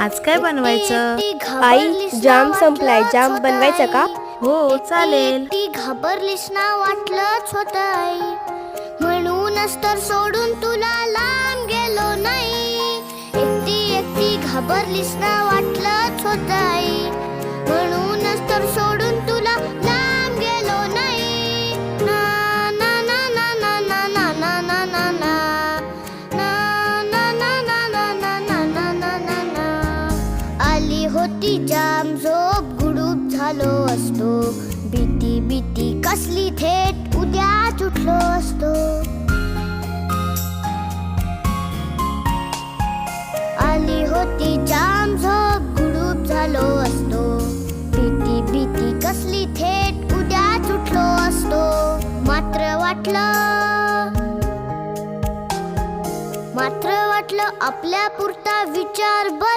आज काय बनवायचं? आई जाम संपलाय जाम बनवायचा का? हो चालेल. ती घाबरलीस ना वाटलंच होत आई म्हणूनच तर सोडून तुला लांब गेलो नाही. एकटी एकटी घाबरलीस ना वाटलंच होत आई म्हणूनच तर सोडून होती जाम झोप गुडूप झालो असतो. भीती भीती कसली थेट उद्या उठलो असतो. आली होती जाम झोप गुडूप झालो असतो. भीती भीती कसली थेट उद्या उठलो असतो. मात्र वाटलं मात्र वाटलं आपल्या पुरता विचार बर